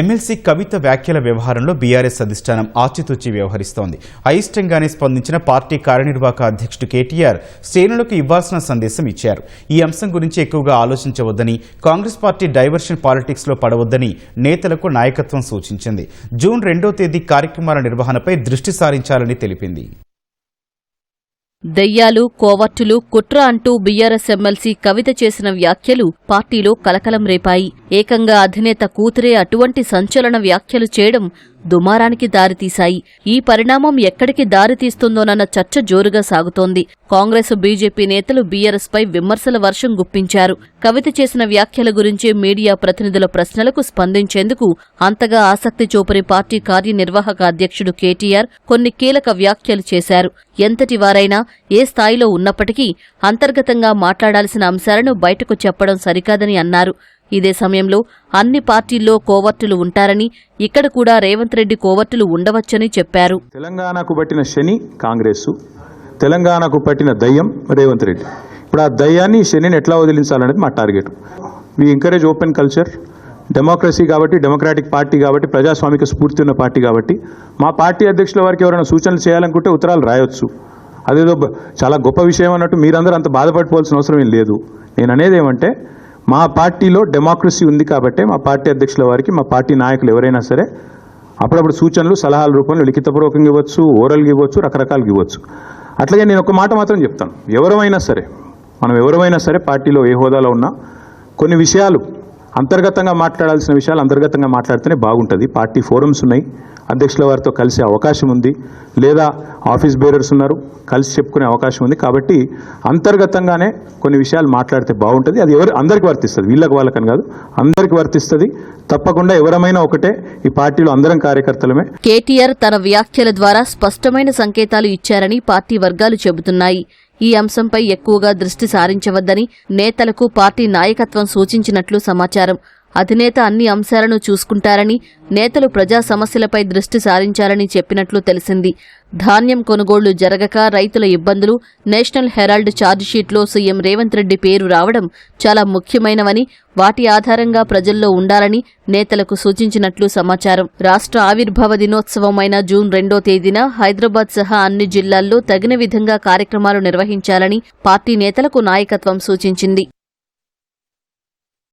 MLC కవిత వ్యాఖ్యల వ్యవహారంలో BRS అధిష్టానం ఆచితూచి వ్యవహరిస్తోంది. అయిష్టంగానే స్పందించిన పార్టీ కార్యనిర్వాహక అధ్యక్షుడు కేటీఆర్ శ్రేణులకు ఇవ్వాల్సిన సందేశం ఇచ్చారు. ఈ అంశం గురించి ఎక్కువగా ఆలోచించవద్దని కాంగ్రెస్ పార్టీ డైవర్షన్ పాలిటిక్స్లో పడవద్దని నేతలకు నాయకత్వం సూచించింది. జూన్ రెండో తేదీ కార్యక్రమాల నిర్వహణపై దృష్టి సారించాలని తెలిపింది. దెయ్యాలు కోవర్టులు కుట్ర అంటూ బీఆర్ఎస్ ఎమ్మెల్సీ కవిత చేసిన వ్యాఖ్యలు పార్టీలో కలకలం రేపాయి. ఏకంగా అధినేత కూతురే అటువంటి సంచలన వ్యాఖ్యలు చేయడం దుమారానికి దారితీశాయి. ఈ పరిణామం ఎక్కడికి దారితీస్తుందోనన్న చర్చ జోరుగా సాగుతోంది. కాంగ్రెస్ బీజేపీ నేతలు బీఆర్ఎస్ పై విమర్శల వర్షం గుప్పించారు. కవిత చేసిన వ్యాఖ్యల గురించి మీడియా ప్రతినిధుల ప్రశ్నలకు స్పందించేందుకు అంతగా ఆసక్తి చూపని పార్టీ కార్యనిర్వాహక అధ్యక్షుడు కేటీఆర్ కొన్ని కీలక వ్యాఖ్యలు చేశారు. ఎంతటి వారైనా ఏ స్థాయిలో ఉన్నప్పటికీ అంతర్గతంగా మాట్లాడాల్సిన అంశాలను బయటకు చెప్పడం సరికాదని అన్నారు. ఇదే సమయంలో అన్ని పార్టీల్లో కోవర్టులు ఉంటారని ఇక్కడ కూడా రేవంత్ రెడ్డి కోవర్టులు ఉండవచ్చని చెప్పారు. తెలంగాణకు పట్టిన శని కాంగ్రెస్ తెలంగాణకు పట్టిన దయ్యం రేవంత్ రెడ్డి. ఇప్పుడు ఆ దయ్యాన్ని శనిని ఎట్లా వదిలించాలనేది మా target. We encourage open culture democracy కాబట్టి డెమోక్రాటిక్ పార్టీ కాబట్టి ప్రజాస్వామిక స్ఫూర్తి ఉన్న పార్టీ కాబట్టి మా పార్టీ అధ్యక్షుల వారికి ఎవరైనా సూచనలు చేయాలనుకుంటే ఉత్తరాలు రాయొచ్చు. అదేదో చాలా గొప్ప విషయం అన్నట్టు మీరందరూ అంత బాధపడిపోవాల్సిన అవసరం ఏం లేదు. నేను అనేది ఏమంటే మా పార్టీలో డెమోక్రసీ ఉంది కాబట్టి మా పార్టీ అధ్యక్షుల వారికి మా పార్టీ నాయకులు ఎవరైనా సరే అప్పుడప్పుడు సూచనలు సలహాల రూపంలో లిఖితపూర్వకంగా ఇవ్వచ్చు ఓరల్గా ఇవ్వచ్చు రకరకాలుగా ఇవ్వచ్చు. అట్లాగే నేను ఒక మాట మాత్రం చెప్తాను. ఎవరమైనా సరే మనం ఎవరమైనా సరే పార్టీలో ఏ హోదాలో ఉన్నా కొన్ని విషయాలు అంతర్గతంగా మాట్లాడాల్సిన విషయాలు అంతర్గతంగా మాట్లాడితేనే బాగుంటుంది. పార్టీ ఫోరమ్స్ ఉన్నాయి. అధ్యక్షుల వారితో కలిసే అవకాశం ఉంది. లేదా ఆఫీస్ బేరర్స్ ఉన్నారు. కలిసి చెప్పుకునే అవకాశం ఉంది. కాబట్టి అంతర్గతంగానే కొన్ని విషయాలు మాట్లాడితే బాగుంటుంది. అది ఎవరు అందరికి వర్తిస్తుంది. వీళ్ళకి వాళ్ళకని కాదు. అందరికి వర్తిస్తుంది. తప్పకుండా ఎవరమైనా ఒకటే ఈ పార్టీలో అందరం కార్యకర్తలమే. కేటీఆర్ తన వ్యాఖ్యల ద్వారా స్పష్టమైన సంకేతాలు ఇచ్చారని పార్టీ వర్గాలు చెబుతున్నాయి. ఈ అంశంపై ఎక్కువగా దృష్టి సారించవద్దని నేతలకు పార్టీ నాయకత్వం సూచించినట్లు సమాచారం. అధినేత అన్ని అంశాలను చూసుకుంటారని నేతలు ప్రజా సమస్యలపై దృష్టి సారించాలని చెప్పినట్లు తెలిసింది. ధాన్యం కొనుగోళ్ళు జరగక రైతుల ఇబ్బందులు నేషనల్ హెరాల్డ్ ఛార్జ్షీట్లో సీఎం రేవంత్ రెడ్డి పేరు రావడం చాలా ముఖ్యమైనవని వాటి ఆధారంగా ప్రజల్లో ఉండాలని నేతలకు సూచించినట్లు సమాచారం. రాష్ట్ర ఆవిర్భావ దినోత్సవమైన జూన్ రెండో తేదీన హైదరాబాద్ సహా అన్ని జిల్లాల్లో తగిన విధంగా కార్యక్రమాలు నిర్వహించాలని పార్టీ నేతలకు నాయకత్వం సూచించింది.